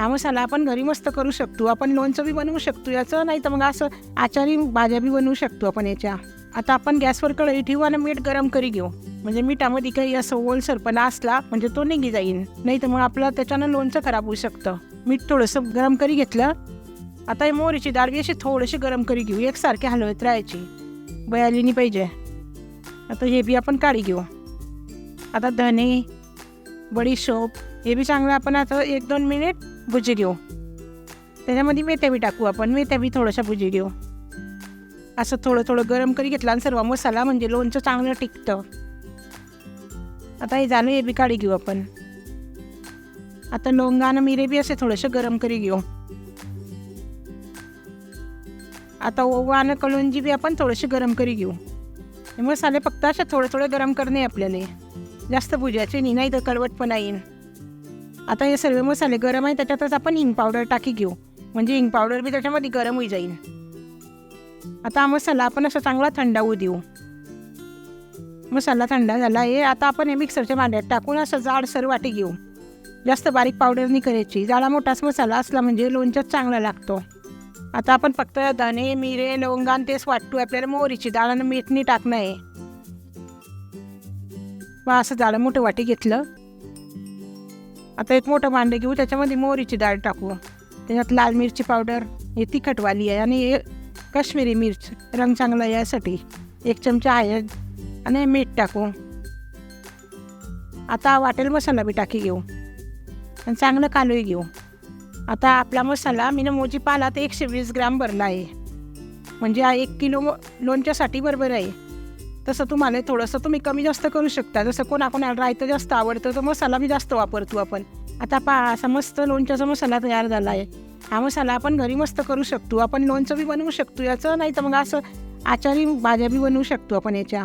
हा मसाला आपण घरी मस्त करू शकतो. आपण लोणचं बी बनवू शकतो. याचं नाही तर मग असं आचारी भाज्या बी बनवू शकतो आपण याच्या. आता आपण गॅसवर कढई ठेवू आणि मीठ गरम करी घेऊ. म्हणजे मिठामध्ये काही असं ओलसरपणा असला म्हणजे तो निघी जाईल नाही तर मग आपलं त्याच्यानं लोणचं खराब होऊ शकतं. मीठ थोडंसं गरम करी घेतलं. आता हे मोहरीची डाळ अशी थोडीशी गरम करी घेऊ. एकसारखी हलवत राहायची. बयाली नाही पाहिजे. आता हे बी आपण काढी घेऊ. आता धने बडीशोप हे बी चांगलं आपण आता एक दोन मिनिट भुजी घेऊ. त्याच्यामध्ये मेथ्या बी टाकू आपण. मेथ्या बी थोड्याशा भुजी घेऊ. असं थोडं थोडं गरम करी घेतला आणि सर्व मसाला म्हणजे लोणचं चांगलं टिकतं. आता हे झालं हे बी काढी घेऊ आपण. आता लवंगा आणि मिरे बी असे थोडेसे गरम करी घेऊ. आता ओवा आणि कळुंजी बी आपण थोडेसे गरम करी घेऊ. हे मसाले फक्त असे थोडे थोडे गरम करणे आपल्याला जास्त भुजायचे नाही नाही तर कडवटपणा येईन. आता हे सर्व मसाले गरम आहे त्याच्यातच आपण हिंग पावडर टाकी घेऊ. म्हणजे हिंग पावडर बी त्याच्यामध्ये गरम होई जाईल आता हा मसाला आपण असा चांगला थंड होऊ देऊ. मसाला थंड झाला आहे आता आपण हे मिक्सरच्या भांड्यात टाकून असं जाडसर वाटी घेऊ. जास्त बारीक पावडर नाही करायची जाडा मोठाच मसाला असला म्हणजे लोणच्यात चांगला लागतो. आता आपण फक्त धने मिरे लवंगान तेच वाटतो आपल्याला मोहरीची डाळ आणि मीठ नाही टाकणं आहे. मग असं जाडं मोठं वाटी घेतलं. आता एक मोठं भांडं घेऊ त्याच्यामध्ये मोहरीची डाळ टाकू. त्याच्यात लाल मिरची पावडर हे तिखटवाली आहे आणि हे काश्मीरी मिर्च रंग चांगला यासाठी. एक चमचा आहे आणि मीठ टाकू. आता वाटेल मसाला बी टाकी घेऊ. आणि चांगलं कालवी घेऊ. आता आपला मसाला मी मोजी पाला तर एकशे वीस ग्राम भरला आहे. म्हणजे हा एक किलो लोणच्यासाठी बरोबर आहे. तसं तुम्हाला थोडंसं तुम्ही कमी जास्त करू शकता. जसं कोणाकोणाला रायतं जास्त आवडतं तर मसाला मी जास्त वापरतो आपण. आता पा असा मस्त लोणच्याचा मसाला तयार झाला आहे हा मसाला आपण घरी मस्त करू शकतो. आपण लोणचं बी बनवू शकतो. याचं नाही तर मग असं आचारी भाज्या बी बनवू शकतो आपण याच्या.